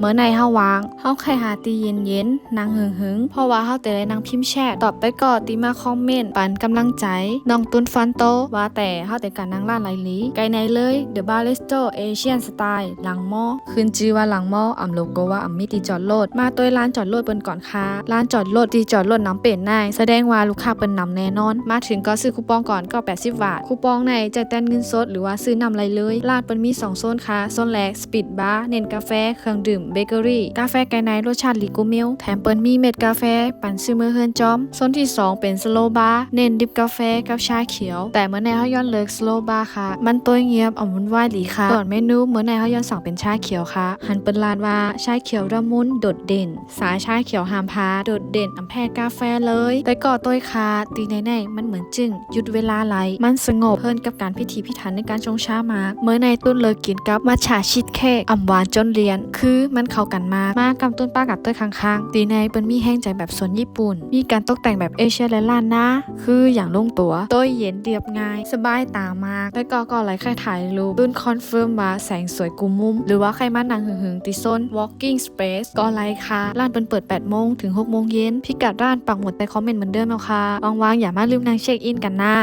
เมื่อในเฮาวางเฮาใครหาตีเย็นเย็นๆนางหึงหึงเพราะว่าเฮาแต่ได้นางพิมพ์แชทตอบไปก่อตีมาคอมเมนต์ปันกำลังใจน้องตุนฟันโตว่าแต่เฮาแต่การนางล่านไหลลีไกลในเลย The Baristo Asian Style หลังหม้อขึ้นชื่อว่าหลังหม้ออำโลโกว่าอำมีตีจอดรถมาตัวร้านจอดรถเปิ้นก่อนค่ะร้านจอดรถตีจอดรถน้ำเป็นนายแสดงว่าลูกค้าเปิ้นนำแน่นอน มาถึงก็ซื้อคูปองก่อนก็ 80 บาทคูปองในจะแต้นเงินสดหรือว่าซื้อนำไรเลยร้านเปิ้นมี2โซนค่ะโซนแรกสปีดบาร์เน้นกาแฟเครื่องดื่มเบเกอรี่ กาแฟไกในรสชาติลิโกมิลแถมเปิ้นมีเม็ดกาแฟ ปั่นซื้อมือเฮือนจอมโซนที่ 2 เป็นสโลบาร์เน้นดิบกาแฟกับชาเขียว แต่เมื่อในเฮาย้อนเลิกสโลบาร์ค่ะ มันตัวเงียบอ่อมวุ่นวายหลีค่ะก่อนเมนูเมื่อในเฮาย้อนสั่งเป็นชาเขียวค่ะ หันเปิ้นลาดว่าชาเขียวระมุนโดดเด่น สายชาเขียวหามพาโดดเด่นอำแพกาแฟเลย แต่ก่อตัวคาตีในในมันเหมือนจึงหยุดเวลาไหลมันสงบเพลินกับการพิธีพิถันในการชงชามากเมื่อในตุ้นเลิกกินกับมัทฉาชิดเค้กอ่ำหวานจนเรียน คือมันเข้ากันมากมากกับต้นป้ากับต้นข้างๆตีในเป็นมีแห้งใจแบบสวนญี่ปุ่น มีการตกแต่งแบบเอเชียและล้านนะ คืออย่างลงตัวโต้ยเย็นเรียบง่าย สบายตามากแต่ก็ก็ไหลใครถ่ายรูปตุ้นคอนเฟิร์มว่าแสงสวยกุมมุม หรือว่าใครมานั่งหึงๆติโซน walking space ก็ไลค์ค่ะร้านเปิดเปิด 8 โมงถึง 6 โมงเย็นพิกัดร้านปักหมุดใต้คอมเมนต์เหมือนเดิมแล้วค่ะว่างๆอย่ามาลืมนางเช็คอินกันนะ